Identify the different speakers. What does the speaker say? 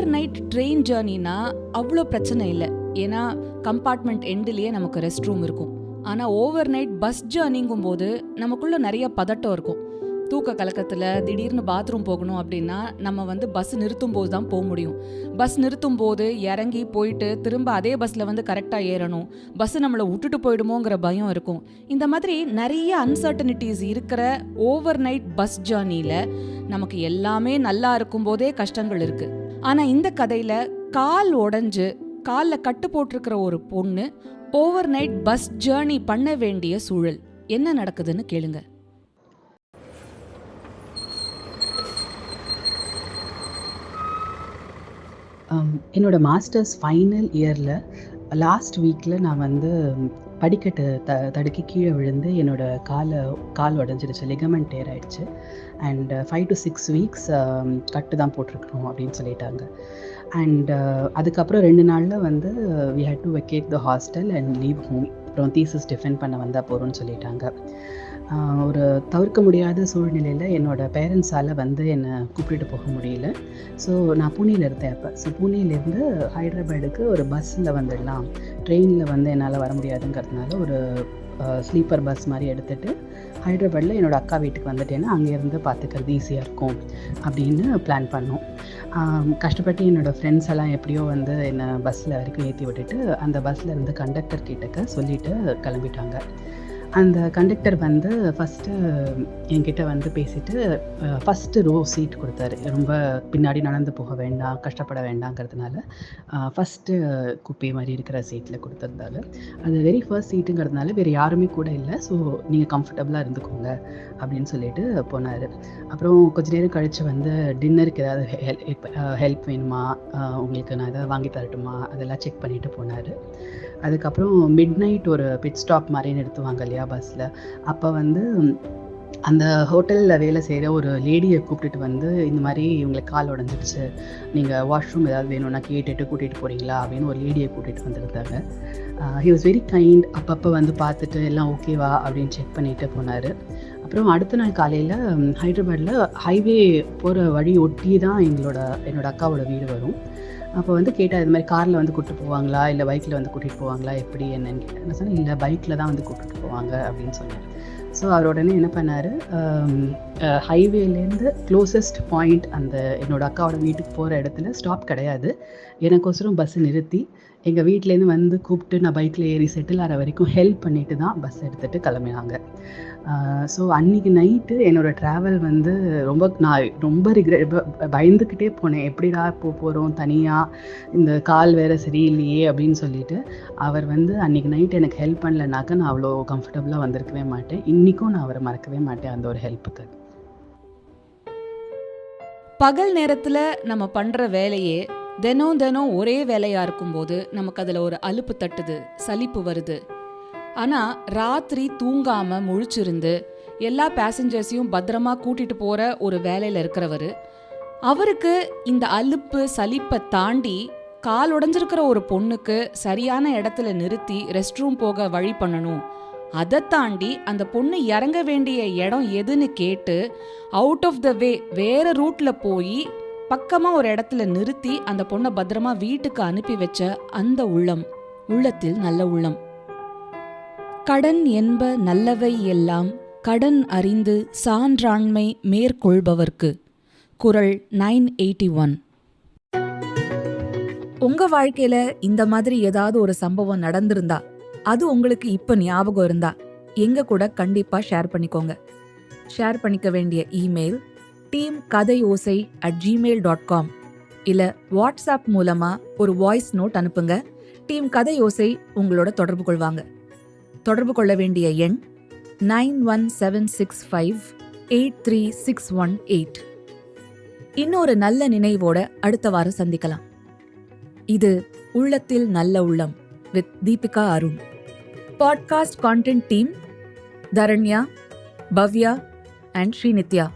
Speaker 1: Over night train ஜேர்னினா அவ்வளோ பிரச்சனை இல்லை. ஏன்னா கம்பார்ட்மெண்ட் எண்டுலேயே நமக்கு ரெஸ்ட் ரூம் இருக்கும். ஆனால் ஓவர் நைட் பஸ் ஜேர்னிங்கும் போது நமக்குள்ளே நிறைய பதட்டம் இருக்கும். தூக்க கலக்கத்தில் திடீர்னு பாத்ரூம் போகணும் அப்படின்னா நம்ம வந்து பஸ் நிறுத்தும் போது தான் போக முடியும். பஸ் நிறுத்தும் போது இறங்கி போயிட்டு திரும்ப அதே பஸ்ஸில் வந்து கரெக்டாக ஏறணும். பஸ் நம்மளை விட்டுட்டு போயிடுமோங்கிற பயம் இருக்கும். இந்த மாதிரி நிறைய அன்சர்டனிட்டிஸ் இருக்கிற ஓவர் நைட் பஸ் ஜேர்னியில் நமக்கு எல்லாமே நல்லா இருக்கும் போதே கஷ்டங்கள் இருக்குது ஆனால் இந்த கதையில் கால் உடஞ்சு காலில் கட்டு போட்டிருக்கிற ஒரு பொண்ணு ஓவர் நைட் பஸ் ஜேர்னி பண்ண வேண்டிய சூழல். என்ன நடக்குதுன்னு கேளுங்க.
Speaker 2: Um, என்னோட மாஸ்டர்ஸ் ஃபைனல் இயரில் லாஸ்ட் வீக்கில் நான் வந்து படிக்கட்டு த தடுக்கி கீழே விழுந்து என்னோட காலை கால் உடஞ்சிடுச்சு. லிகமெண்ட் டேர் ஆயிடுச்சு. And five to six weeks கட்டு தான் போட்டிருக்கணும் அப்படின்னு சொல்லிட்டாங்க. அண்ட் uh, அதுக்கப்புறம் ரெண்டு நாளில் வந்து we had to vacate the hostel and leave home அப்புறம் தீசஸ் டிஃபெண்ட் பண்ண வந்தால் போகிறோம்னு சொல்லிட்டாங்க. ஒரு தவிர்க்க முடியாத சூழ்நிலையில் என்னோட பேரண்ட்ஸால் வந்து என்னை கூப்பிட்டுட்டு போக முடியல. ஸோ நான் பூனேயில் இருந்தேன் அப்போ. ஸோ பூனேலேருந்து ஹைதராபாடுக்கு ஒரு பஸ்ஸில் வந்துடலாம். ட்ரெயினில் வந்து என்னால் வர முடியாதுங்கிறதுனால ஒரு ஸ்லீப்பர் பஸ் மாதிரி எடுத்துகிட்டு ஹைதராபாடில் என்னோட அக்கா வீட்டுக்கு வந்துட்டேன்னா அங்கேருந்து பார்த்துக்கிறது ஈஸியாக இருக்கும் அப்படின்னு பிளான் பண்ணோம். கஷ்டப்பட்டு என்னோடய ஃப்ரெண்ட்ஸ் எல்லாம் எப்படியோ வந்து என்னை பஸ்ஸில் வரைக்கும் ஏற்றி விட்டுட்டு அந்த பஸ்ஸில் இருந்து கண்டக்டர் கிட்டக்க சொல்லிவிட்டு கிளம்பிட்டாங்க. அந்த கண்டக்டர் வந்து ஃபஸ்ட்டு என்கிட்ட வந்து பேசிட்டு ஃபஸ்ட்டு ரோ சீட் கொடுத்தாரு. ரொம்ப பின்னாடி நடந்து போக வேண்டாம் கஷ்டப்பட வேண்டாங்கிறதுனால ஃபஸ்ட்டு குப்பி மாதிரி இருக்கிற சீட்டில் கொடுத்துருந்தாரு. அது வெரி ஃபர்ஸ்ட் சீட்டுங்கிறதுனால வேறு யாருமே கூட இல்லை. ஸோ நீங்கள் கம்ஃபர்டபுளாக இருந்துக்கோங்க அப்படின்னு சொல்லிட்டு போனார். அப்புறம் கொஞ்ச நேரம் கழித்து வந்து டின்னருக்கு ஏதாவது ஹெல்ப் ஹெல்ப் வேணுமா? உங்களுக்கு நான் ஏதாவது வாங்கி தரட்டுமா? அதெல்லாம் செக் பண்ணிவிட்டு போனார். அதுக்கப்புறம் மிட் நைட் ஒரு பிட் ஸ்டாப் மாதிரி நிறுத்துவாங்க இல்லையா பஸ்ஸில் அப்போ வந்து அந்த ஹோட்டலில் வேலை செய்கிற ஒரு லேடியை கூப்பிட்டுட்டு வந்து இந்த மாதிரி இவங்களுக்கு கால் உடஞ்சிடுச்சு. நீங்கள் வாஷ்ரூம் ஏதாவது வேணும்னா கேட்டுட்டு கூட்டிகிட்டு போகிறீங்களா அப்படின்னு ஒரு லேடியை கூட்டிகிட்டு வந்துருந்தாங்க. ஹி வாஸ் வெரி கைண்ட் அப்பப்போ வந்து பார்த்துட்டு எல்லாம் ஓகேவா அப்படின்னு செக் பண்ணிட்டு போனார். அப்புறம் அடுத்த நாள் காலையில் ஹைதராபாடில் ஹைவே போகிற வழி ஒட்டி தான் எங்களோட என்னோடய அக்காவோட வீடு வரும். அப்போ வந்து கேட்டால் இது மாதிரி காரில் வந்து கூப்பிட்டு போவாங்களா? இல்லை பைக்கில் வந்து கூட்டிகிட்டு போவாங்களா? எப்படி என்னன்னு கேட்டேன் நான் சொன்னேன் இல்லை பைக்கில் தான் வந்து கூப்பிட்டு போவாங்க அப்படின்னு சொன்னேன் ஸோ அவர் உடனே என்ன பண்ணார்? ஹைவேலேருந்து க்ளோசஸ்ட் பாயிண்ட் அந்த என்னோட அக்காவோட வீட்டுக்கு போகிற இடத்துல ஸ்டாப் கிடையாது. எனக்கோசரம் பஸ்ஸை நிறுத்தி எங்கள் வீட்டிலேருந்து வந்து கூப்பிட்டு நான் பைக்கில் ஏறி செட்டில் ஆகிற வரைக்கும் ஹெல்ப் பண்ணிட்டு தான் பஸ் எடுத்துகிட்டு கிளம்பினாங்க. ஸோ அன்றைக்கி நைட்டு என்னோடய ட்ராவல் வந்து ரொம்ப நான் ரொம்ப ரிக்ரெட் பயந்துக்கிட்டே போனேன். எப்படிடா இப்போ போகிறோம் தனியாக இந்த கால் வேறு சரியில்லையே அப்படின்னு சொல்லிட்டு அவர் வந்து அன்றைக்கி நைட் எனக்கு ஹெல்ப் பண்ணலனாக்கா நான் அவ்வளோ கம்ஃபர்டபுளாக வந்திருக்கவே மாட்டேன். இன்றைக்கும் நான் அவரை மறக்கவே மாட்டேன் அந்த ஒரு ஹெல்ப்புக்கு
Speaker 1: பகல் நேரத்தில் நம்ம பண்ணுற வேலையே தினம் தினம் ஒரே வேலையாக இருக்கும்போது நமக்கு அதில் ஒரு அலுப்பு தட்டுது சலிப்பு வருது. ஆனால் ராத்திரி தூங்காமல் முழிச்சிருந்து எல்லா பேசஞ்சர்ஸையும் பத்திரமா கூட்டிகிட்டு போகிற ஒரு வேலையில் இருக்கிறவர் அவருக்கு இந்த அலுப்பு சலிப்பை தாண்டி கால் உடைஞ்சிருக்கிற ஒரு பொண்ணுக்கு சரியான இடத்துல நிறுத்தி ரெஸ்ட் ரூம் போக வழி பண்ணணும். அதை தாண்டி அந்த பொண்ணு இறங்க வேண்டிய இடம் எதுன்னு கேட்டு அவுட் ஆஃப் த வே வேற ரூட்ல போய் பக்கமாக ஒரு இடத்துல நிறுத்தி அந்த பொண்ணை பத்திரமா வீட்டுக்கு அனுப்பி வச்ச அந்த உள்ளம் உள்ளத்தில் நல்ல உள்ளம். கடன் என்ப நல்லவை எல்லாம் கடன் அறிந்து சான்றாண்மை மேற்கொள்பவர்க்கு. குரல் நைன் எயிட்டி ஒன். உங்க வாழ்க்கையில இந்த மாதிரி ஏதாவது ஒரு சம்பவம் நடந்திருந்தா அது உங்களுக்கு இப்போ ஞாபகம் இருந்தா எங்க கூட கண்டிப்பா ஷேர் பண்ணிக்கோங்க. ஷேர் பண்ணிக்க வேண்டிய email team Kathai Osai at Gmail dot com இல்ல வாட்ஸ்அப் மூலமா ஒரு வாய்ஸ் நோட் அனுப்புங்க. டீம் கதை ஓசை உங்களோட தொடர்பு கொள்வாங்க. தொடர்பு கொள்ள வேண்டிய எண் nine one seven six five eight three six one eight இன்னொரு நல்ல நினைவோட அடுத்த வாரம் சந்திக்கலாம். இது உள்ளத்தில் நல்ல உள்ளம் with Deepika Arun. podcast content team Dharanya, Bhavya, and Srinitya.